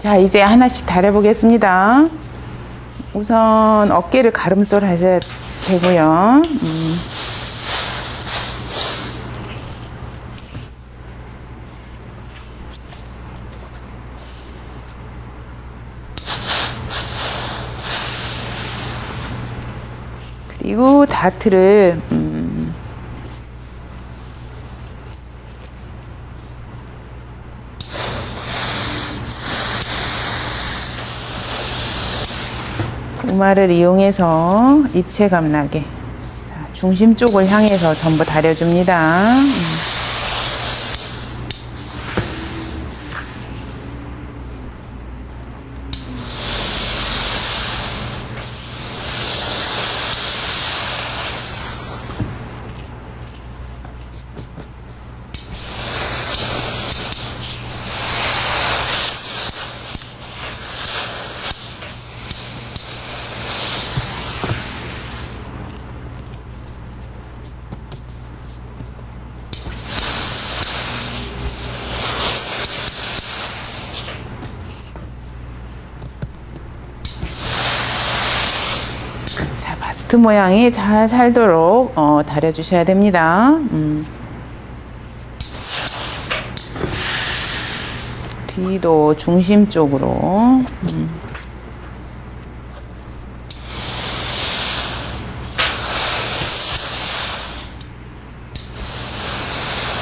자, 이제 하나씩 다려보겠습니다. 우선 어깨를 가름솔 하셔야 되고요. 음. 그리고 다트를 음, 우마를 이용해서 입체감 나게 자, 중심 쪽을 향해서 전부 다려줍니다. 음. 자, 바스트 모양이 잘 살도록 어, 다려주셔야 됩니다. 음. 뒤도 중심 쪽으로. 음.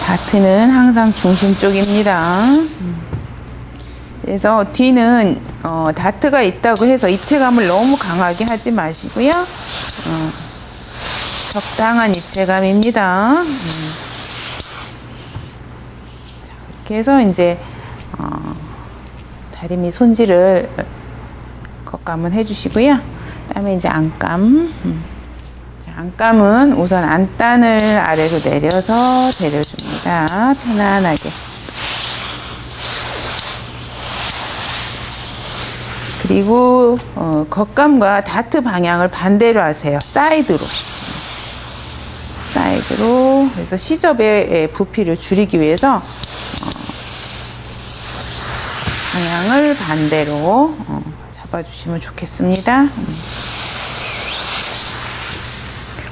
다트는 항상 중심 쪽입니다. 그래서 뒤는 어, 다트가 있다고 해서 입체감을 너무 강하게 하지 마시고요. 어, 적당한 입체감입니다. 음. 자, 이렇게 해서 이제 어, 다리미 손질을 겉감은 해주시고요. 그다음에 이제 안감. 음. 자, 안감은 우선 안단을 아래로 내려서 데려줍니다. 편안하게. 그리고 어, 겉감과 다트 방향을 반대로 하세요. 사이드로. 사이드로. 그래서 시접의 예, 부피를 줄이기 위해서 어, 방향을 반대로 어, 잡아주시면 좋겠습니다. 음.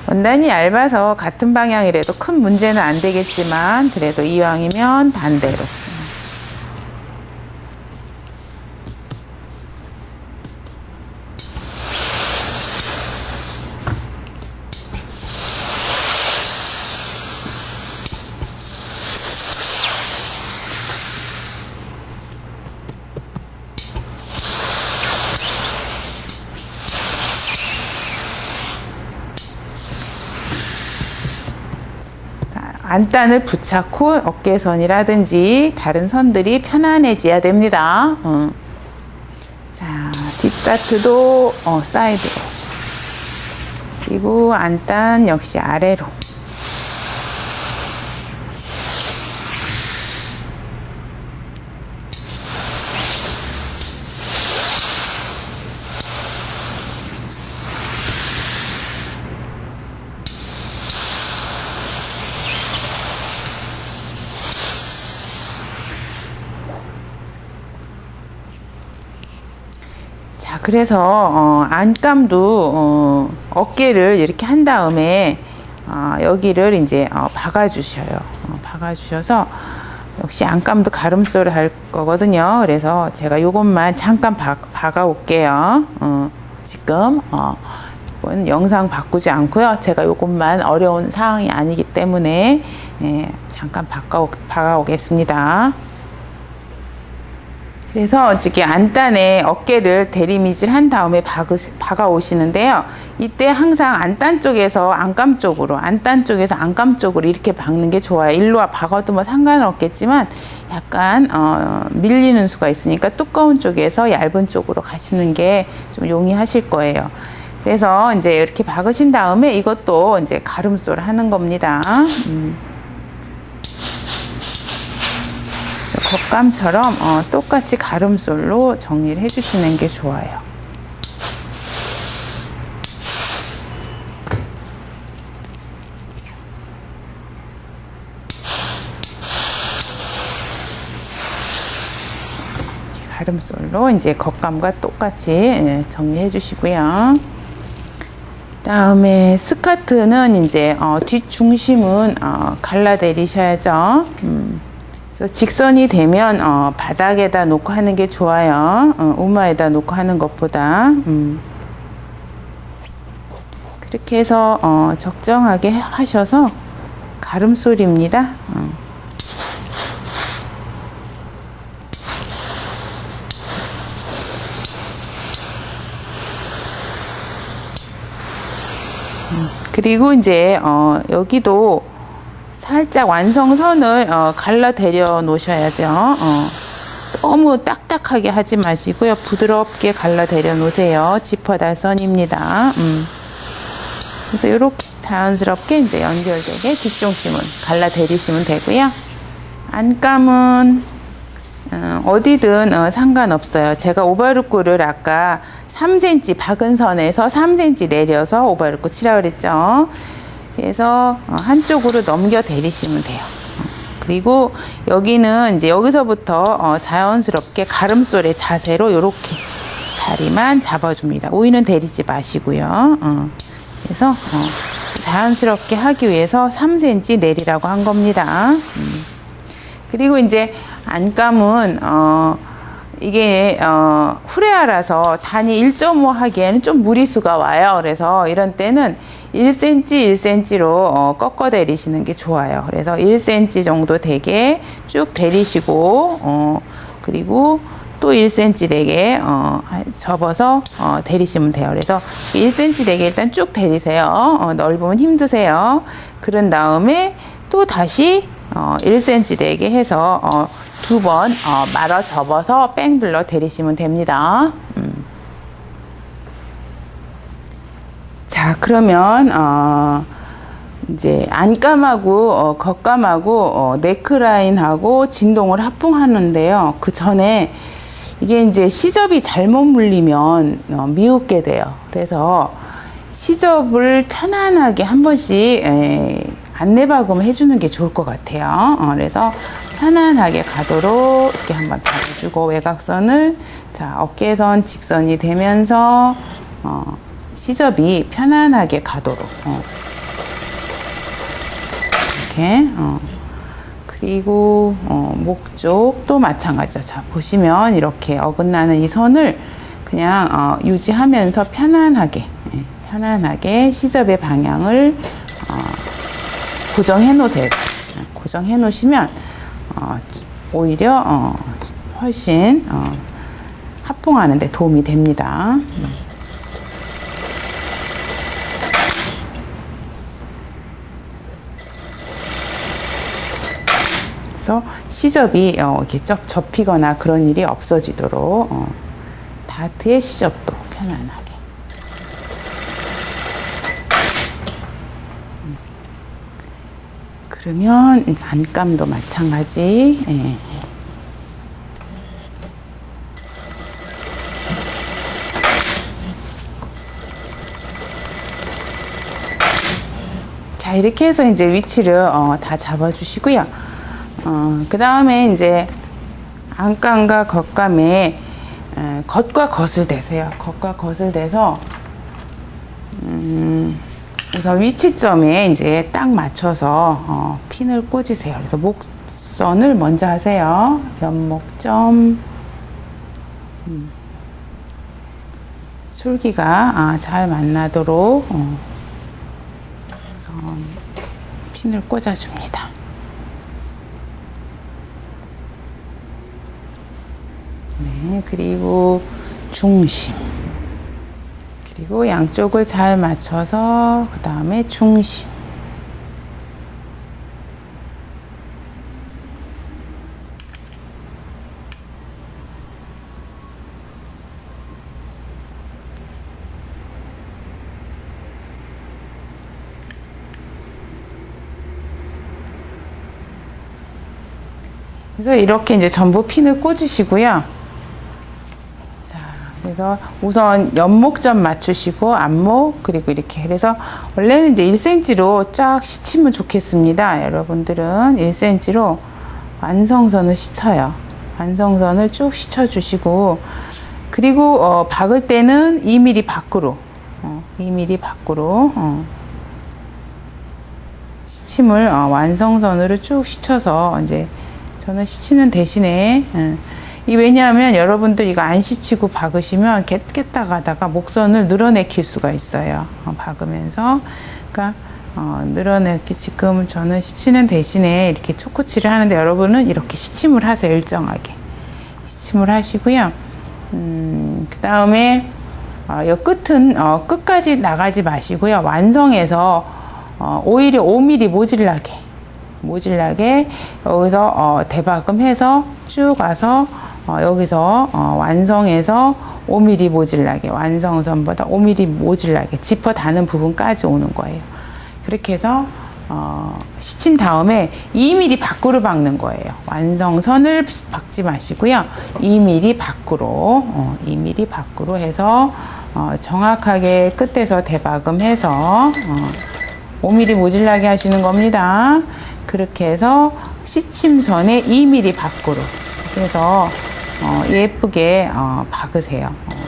원단이 얇아서 같은 방향이라도 큰 문제는 안 되겠지만 그래도 이왕이면 반대로. 안단을 붙잡고 어깨선이라든지 다른 선들이 편안해져야 됩니다. 어. 자, 뒷다트도 어, 사이드로. 그리고 안단 역시 아래로. 그래서 어, 안감도 어, 어깨를 이렇게 한 다음에 어, 여기를 이제 어, 박아주셔요. 어, 박아주셔서 역시 안감도 가름소를 할 거거든요. 그래서 제가 요것만 잠깐 박, 박아 올게요. 어, 지금 어, 이건 영상 바꾸지 않고요. 제가 요것만 어려운 사항이 아니기 때문에 예, 잠깐 박아, 박아 오겠습니다. 그래서 이렇게 안단에 어깨를 대리미질 한 다음에 박아 오시는데요. 이때 항상 안단 쪽에서 안감 쪽으로, 안단 쪽에서 안감 쪽으로 이렇게 박는 게 좋아요. 일로 와 박아도 뭐 상관은 없겠지만 약간 어, 밀리는 수가 있으니까 두꺼운 쪽에서 얇은 쪽으로 가시는 게 좀 용이하실 거예요. 그래서 이제 이렇게 박으신 다음에 이것도 이제 가름솔 하는 겁니다. 음. 겉감처럼 어, 똑같이 가름솔로 정리를 해주시는 게 좋아요. 가름솔로 이제 겉감과 똑같이 예, 정리해 주시고요. 다음에 스카트는 이제 어, 뒷 중심은 어, 갈라 내리셔야죠. 음. 직선이 되면 어, 바닥에다 놓고 하는 게 좋아요. 어, 우마에다 놓고 하는 것보다. 음. 그렇게 해서 어, 적정하게 하셔서 가름솔입니다. 어. 그리고 이제 어, 여기도 살짝 완성선을 어, 갈라 데려 놓으셔야죠. 어. 너무 딱딱하게 하지 마시고요. 부드럽게 갈라 데려 놓으세요. 지퍼달선입니다. 음. 그래서 이렇게 자연스럽게 이제 연결되게 뒷중심은 갈라 데리시면 되고요. 안감은 어, 어디든 어, 상관없어요. 제가 오바루꾸를 아까 3cm 박은 선에서 3cm 내려서 오바루꾸 치라 그랬죠. 그래서 어, 한쪽으로 넘겨 대리시면 돼요. 어, 그리고 여기는 이제 여기서부터 어, 자연스럽게 가름솔의 자세로 이렇게 자리만 잡아줍니다. 우위는 대리지 마시고요. 어, 그래서 어, 자연스럽게 하기 위해서 3cm 내리라고 한 겁니다. 음. 그리고 이제 안감은 어 이게 어 후레아라서 단위 1.5 하기에는 좀 무리수가 와요. 그래서 이런 때는 1cm, 1cm로 어 꺾어 내리시는 게 좋아요. 그래서 1cm 정도 되게 쭉 내리시고 어 그리고 또 1cm 되게 어 접어서 어 데리시면 돼요. 그래서 1cm 되게 일단 쭉 데리세요. 어 넓으면 힘드세요. 그런 다음에 또 다시 어, 1cm 되게 해서 어, 두번 어, 말아 접어서 뺑 둘러 데리시면 됩니다. 음. 자 그러면 어, 이제 안감하고 어, 겉감하고 어, 네크라인하고 진동을 합봉하는데요. 그 전에 이게 이제 시접이 잘못 물리면 어, 미웃게 돼요. 그래서 시접을 편안하게 한 번씩 에, 안내 박음 해주는 게 좋을 것 같아요. 어, 그래서 편안하게 가도록 이렇게 한번 잡아주고 외곽선을 자 어깨선 직선이 되면서 어, 시접이 편안하게 가도록 어. 이렇게 어. 그리고 어, 목 쪽도 마찬가지죠. 자 보시면 이렇게 어긋나는 이 선을 그냥 어, 유지하면서 편안하게 예, 편안하게 시접의 방향을 어, 고정해 놓으세요. 고정해 놓으시면 어, 오히려 어, 훨씬 어, 합봉하는 데 도움이 됩니다. 그래서 시접이 어, 이렇게 접, 접히거나 그런 일이 없어지도록 어, 다트의 시접도 편안하게. 그러면 안감도 마찬가지. 예. 자 이렇게 해서 이제 위치를 어, 다 잡아주시고요. 어, 그 다음에 이제 안감과 겉감에 에, 겉과 겉을 대세요. 겉과 겉을 대서 음, 우선 위치점에 이제 딱 맞춰서 어, 핀을 꽂으세요. 그래서 목선을 먼저 하세요. 연목점 음. 술기가 아, 잘 만나도록 어, 핀을 꽂아줍니다. 네, 그리고 중심. 그리고 양쪽을 잘 맞춰서 그 다음에 중심. 그래서 이렇게 이제 전부 핀을 꽂으시고요. 그래서 우선 연목점 맞추시고 안목 그리고 이렇게 그래서 원래는 이제 1cm로 쫙 시치면 좋겠습니다. 여러분들은 1cm로 완성선을 시쳐요. 완성선을 쭉 씻어주시고 그리고 어, 박을 때는 2mm 밖으로 어, 2mm 밖으로 어, 시침을 어, 완성선으로 쭉 씻어서 이제 저는 씻는 대신에 예. 이 왜냐하면 여러분들 이거 안 씻히고 박으시면 깼, 깼다 가다가 목선을 늘어내킬 수가 있어요. 어, 박으면서 그러니까 어, 늘어내기 지금 저는 씻히는 대신에 이렇게 초코칠을 하는데 여러분은 이렇게 시침을 하세요 일정하게 시침을 하시고요. 음, 그 다음에 어, 이 끝은 어, 끝까지 나가지 마시고요. 완성해서 어, 오히려 5mm 모질라게 모질라게 여기서 어, 대박음해서 쭉 와서 어, 여기서 어, 완성해서 5mm 모질라게 완성선보다 5mm 모질라게 지퍼 다는 부분까지 오는 거예요. 그렇게 해서 어, 시친 다음에 2mm 밖으로 박는 거예요. 완성선을 박지 마시고요. 2mm 밖으로, 어, 2mm 밖으로 해서 어, 정확하게 끝에서 대박음 해서 어, 5mm 모질라게 하시는 겁니다. 그렇게 해서 시침선에 2mm 밖으로 그래서 어, 예쁘게 어, 박으세요. 어.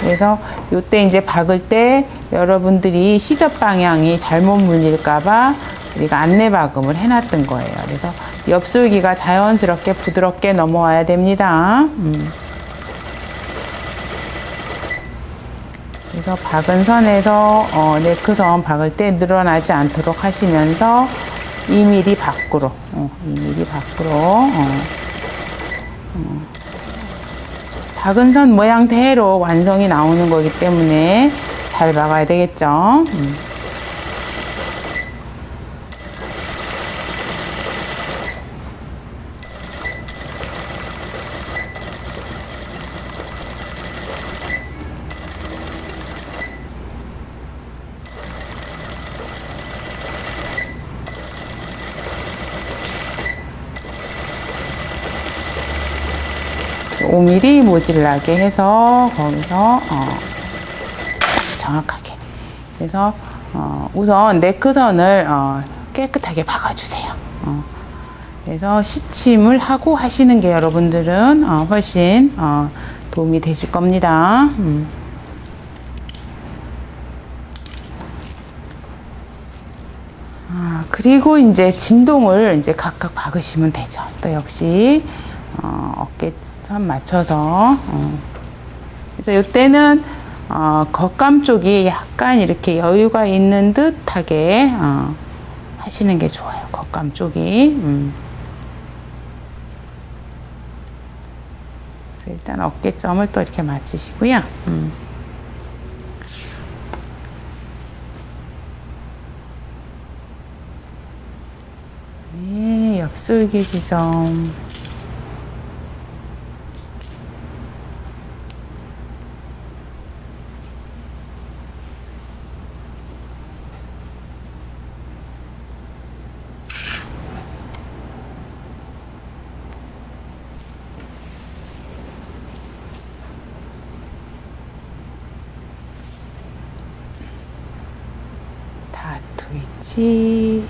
그래서 요때 이제 박을 때 여러분들이 시접 방향이 잘못 물릴까봐 우리가 안내 박음을 해놨던 거예요. 그래서 엽솔기가 자연스럽게 부드럽게 넘어와야 됩니다. 음. 그래서 박은 선에서 어, 네크선 박을 때 늘어나지 않도록 하시면서 2mm 밖으로, 어, 2mm 밖으로. 어. 어. 박은 선 모양대로 완성이 나오는 거기 때문에 잘 박아야 되겠죠. 음. 오 m m 모질라게 해서 거기서 어, 정확하게 그래서 어, 우선 네크선을 어, 깨끗하게 박아주세요. 어, 그래서 시침을 하고 하시는 게 여러분들은 어, 훨씬 어, 도움이 되실 겁니다. 음. 아, 그리고 이제 진동을 이제 각각 박으시면 되죠. 또 역시 어, 어깨 선 맞춰서 어. 그래서 이때는 어, 겉감 쪽이 약간 이렇게 여유가 있는 듯하게 어, 하시는 게 좋아요. 겉감 쪽이. 음. 일단 어깨점을 또 이렇게 맞추시고요. 음. 네, 역술기 지점. 다투 위치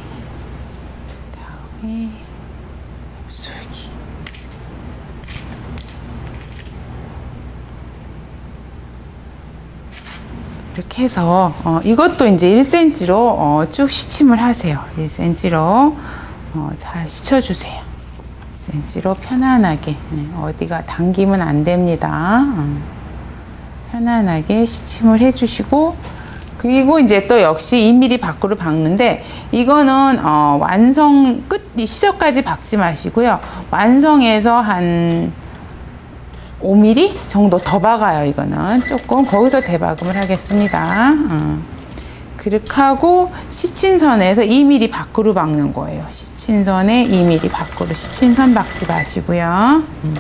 다음에 술기 이렇게 해서 어, 이것도 이제 1cm로 어, 쭉 시침을 하세요. 1cm로 어, 잘 씻어주세요. 1cm로 편안하게 네, 어디가 당기면 안 됩니다. 어. 편안하게 시침을 해주시고 그리고 이제 또 역시 2mm 밖으로 박는데 이거는 어, 완성 끝 시접까지 박지 마시고요. 완성해서 한 5mm 정도 더 박아요. 이거는 조금 거기서 대박음을 하겠습니다. 어. 그렇게 하고 시친선에서 2mm 밖으로 박는 거예요. 시친선에 2mm 밖으로 시친선 박지 마시고요. 음.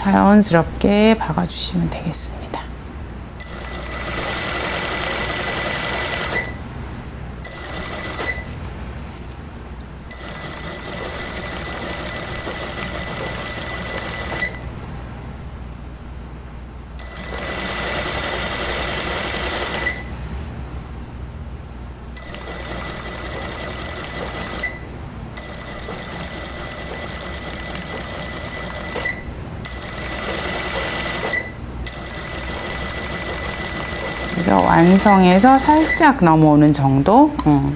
자연스럽게 박아주시면 되겠습니다. 그래서 완성해서 살짝 넘어오는 정도. 어.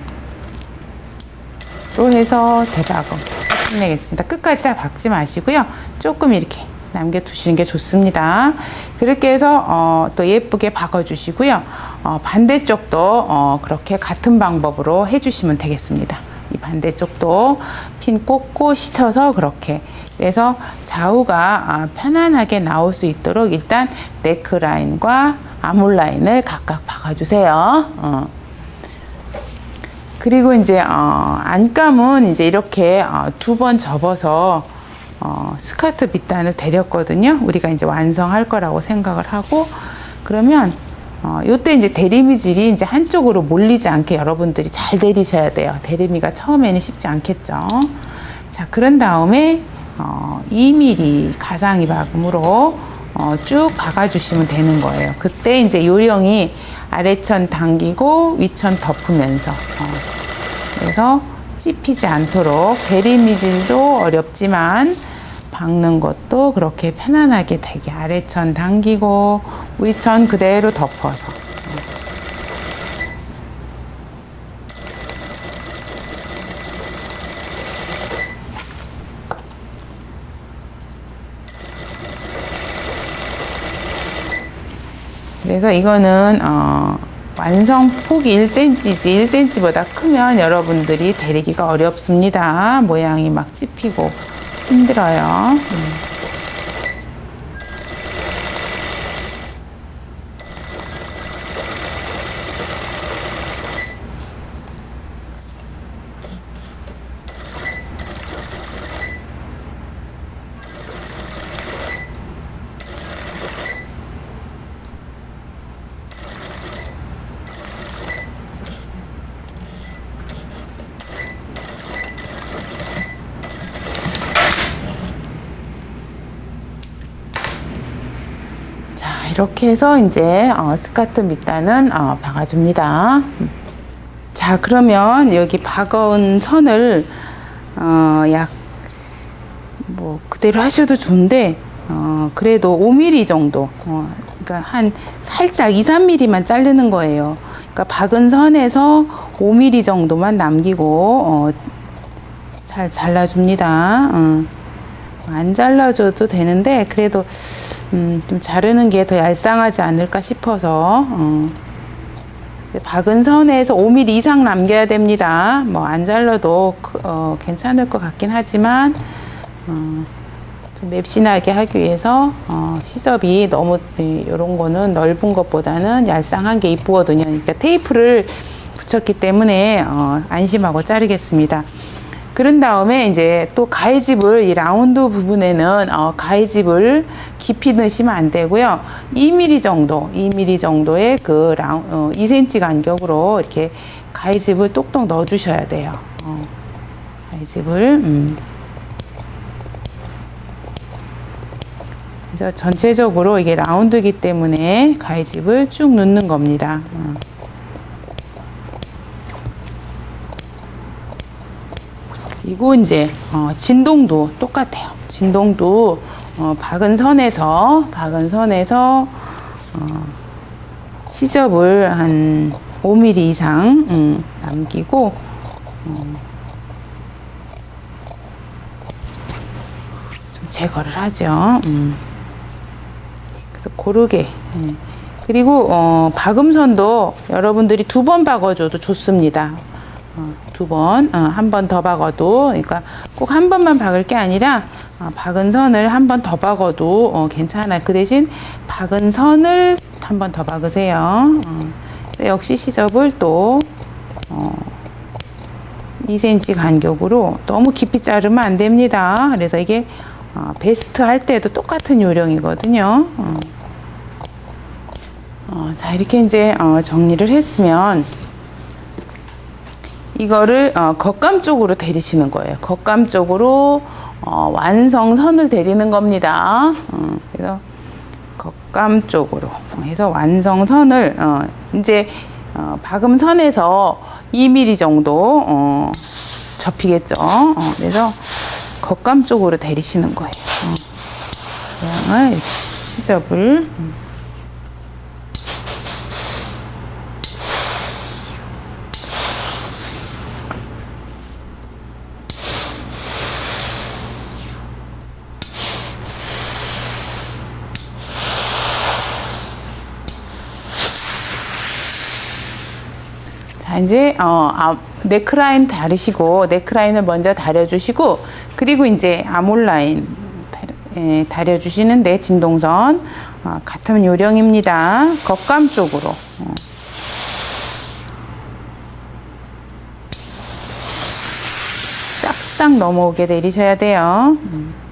로 해서 대박을 끝내겠습니다. 끝까지 다 박지 마시고요. 조금 이렇게 남겨두시는 게 좋습니다. 그렇게 해서 어, 또 예쁘게 박아주시고요. 어, 반대쪽도 어, 그렇게 같은 방법으로 해주시면 되겠습니다. 이 반대쪽도 핀 꽂고 시쳐서 그렇게 그래서 좌우가 아, 편안하게 나올 수 있도록 일단 네크라인과 아몰라인을 각각 박아주세요. 어. 그리고 이제 어, 안감은 이제 이렇게 어, 두번 접어서 어, 스커트 밑단을 데렸거든요. 우리가 이제 완성할 거라고 생각을 하고 그러면 어, 요때 이제 대리미질이 이제 한쪽으로 몰리지 않게 여러분들이 잘 대리셔야 돼요. 대리미가 처음에는 쉽지 않겠죠. 자, 그런 다음에 어, 2mm 가상이 박음으로 어, 쭉 박아주시면 되는 거예요. 그때 이제 요령이 아래천 당기고 위천 덮으면서 어, 그래서 찝히지 않도록 대리미질도 어렵지만 박는 것도 그렇게 편안하게 되게 아래천 당기고 위천 그대로 덮어서 그래서 이거는 어, 완성 폭이 1cm지 1cm보다 크면 여러분들이 데리기가 어렵습니다. 모양이 막 찝히고 힘들어요. 음. 자, 이렇게 해서 이제 어, 스카트 밑단은 어, 박아줍니다. 자, 그러면 여기 박아온 선을 어, 약 뭐 그대로 하셔도 좋은데 어, 그래도 5mm 정도, 어, 그러니까 한 살짝 2, 3mm만 자르는 거예요. 그러니까 박은 선에서 5mm 정도만 남기고 어, 잘 잘라줍니다. 어. 안 잘라줘도 되는데 그래도 음, 좀 자르는 게 더 얄쌍하지 않을까 싶어서 어. 박은 선에서 5mm 이상 남겨야 됩니다. 뭐 안 잘라도 그- 어, 괜찮을 것 같긴 하지만 어, 좀 맵신하게 하기 위해서 어, 시접이 너무 이런 거는 넓은 것보다는 얄쌍한 게 이쁘거든요. 그러니까 테이프를 붙였기 때문에 어, 안심하고 자르겠습니다. 그런 다음에 이제 또 가해집을 이 라운드 부분에는 어, 가해집을 깊이 넣으시면 안 되고요. 2mm 정도, 2mm 정도의 그 라운, 어, 2cm 간격으로 이렇게 가해집을 똑똑 넣어 주셔야 돼요. 어, 가해집을. 음. 그래서 전체적으로 이게 라운드이기 때문에 가해집을 쭉 넣는 겁니다. 어. 그리고 이제 어, 진동도 똑같아요. 진동도 어, 박은 선에서 박은 선에서 어, 시접을 한 5mm 이상 음, 남기고 어, 좀 제거를 하죠. 음. 그래서 고르게. 예. 그리고 어, 박음선도 여러분들이 두 번 박아줘도 좋습니다. 어, 두 번, 어, 한번 더 박아도, 그러니까 꼭 한 번만 박을 게 아니라 어, 박은 선을 한 번 더 박아도 어, 괜찮아요. 그 대신 박은 선을 한 번 더 박으세요. 어, 역시 시접을 또 어, 2cm 간격으로 너무 깊이 자르면 안 됩니다. 그래서 이게 어, 베스트 할 때도 똑같은 요령이거든요. 자 이렇게 이제 어, 정리를 했으면 이거를 어, 겉감 쪽으로 데리시는 거예요. 겉감 쪽으로 어, 완성선을 데리는 겁니다. 어, 그래서 겉감 쪽으로 해서 완성선을 어, 이제 어, 박음선에서 2mm 정도 어, 접히겠죠. 어, 그래서 겉감 쪽으로 데리시는 거예요. 어, 모양을 시접을 이제, 어, 아, 네크라인 다리시고, 네크라인을 먼저 다려주시고, 그리고 이제 아몰라인 예, 다려주시는데, 진동선. 어, 같은 요령입니다. 겉감 쪽으로. 어. 싹싹 넘어오게 내리셔야 돼요. 음.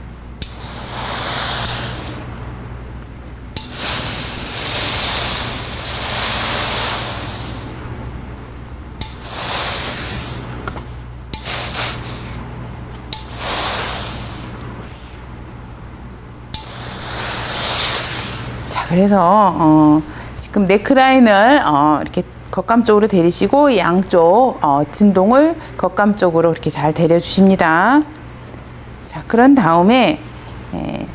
그래서 어, 지금 네크라인을 어, 이렇게 겉감 쪽으로 데리시고 양쪽 어, 진동을 겉감 쪽으로 이렇게 잘 데려 주십니다. 자, 그런 다음에 에,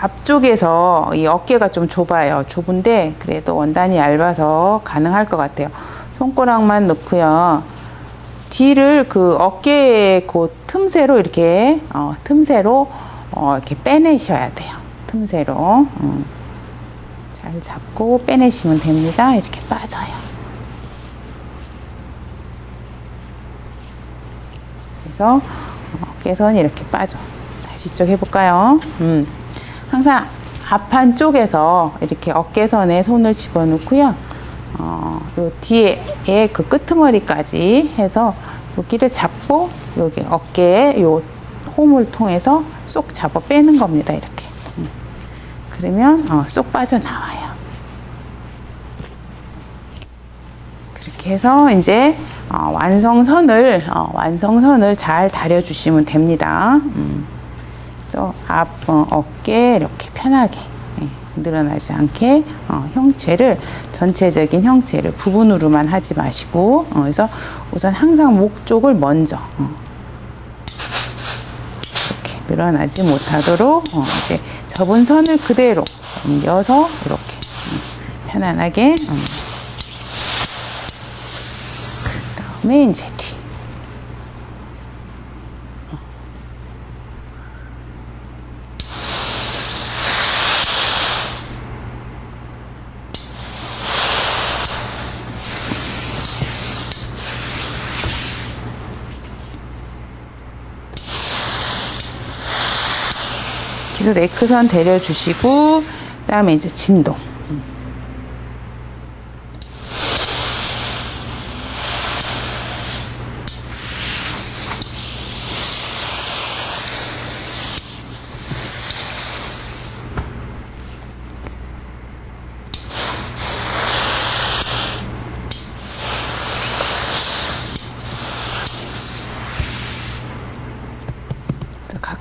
앞쪽에서 이 어깨가 좀 좁아요. 좁은데 그래도 원단이 얇아서 가능할 것 같아요. 손가락만 넣고요. 뒤를 그 어깨의 그 틈새로 이렇게 어, 틈새로 어, 이렇게 빼내셔야 돼요. 틈새로. 음. 잘 잡고 빼내시면 됩니다. 이렇게 빠져요. 그래서 어깨선이 이렇게 빠져. 다시 이쪽 해볼까요? 음. 항상 앞판 쪽에서 이렇게 어깨선에 손을 집어넣고요. 어, 요 뒤에 그 끄트머리까지 해서 여기를 잡고 여기 어깨에 요 홈을 통해서 쏙 잡아 빼는 겁니다. 이렇게. 음. 그러면 어, 쏙 빠져나와요. 그렇게 해서 이제 어, 완성선을 어, 완성선을 잘 다려주시면 됩니다. 음. 또앞 어, 어깨 이렇게 편하게 예, 늘어나지 않게 어, 형체를 전체적인 형체를 부분으로만 하지 마시고 어, 그래서 우선 항상 목 쪽을 먼저 어, 이렇게 늘어나지 못하도록 어, 이제 접은 선을 그대로 옮겨서 이렇게 음, 편안하게 음. 그 다음에 이제 뒤. 뒤로 네크선 데려주시고 그 다음에 이제 진동.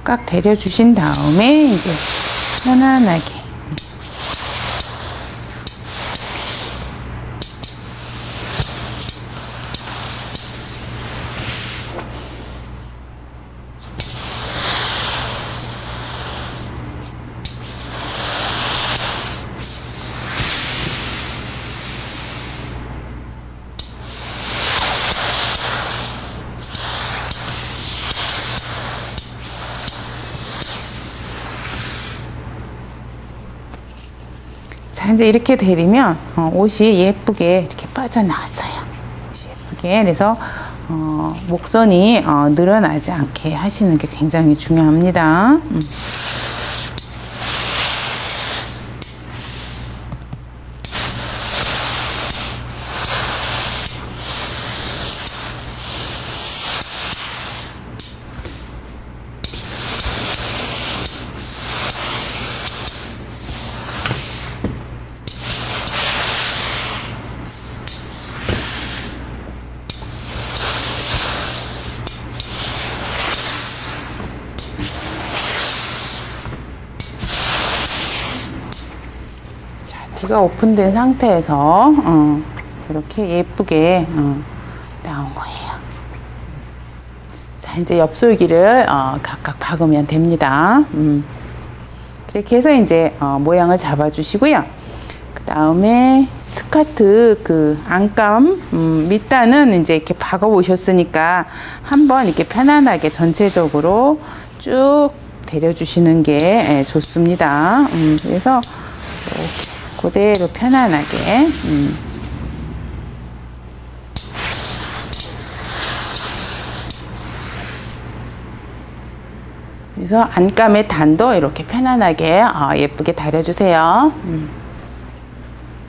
각각 데려주신 다음에 이제 편안하게 자 이제 이렇게 데리면 어, 옷이 예쁘게 이렇게 빠져나왔어요. 옷이 예쁘게 그래서 어, 목선이 어, 늘어나지 않게 하시는 게 굉장히 중요합니다. 음. 뒤가 오픈된 상태에서 어, 이렇게 예쁘게 어, 나온 거예요. 자, 이제 옆솔기를 어, 각각 박으면 됩니다. 음. 이렇게 해서 이제 어, 모양을 잡아주시고요. 그 다음에 스커트 그 안감 음, 밑단은 이제 이렇게 박아 오셨으니까 한번 이렇게 편안하게 전체적으로 쭉 데려주시는 게 예, 좋습니다. 음, 그래서 이렇게 그대로 편안하게 음. 그래서 안감의 단도 이렇게 편안하게 어, 예쁘게 다려주세요. 음.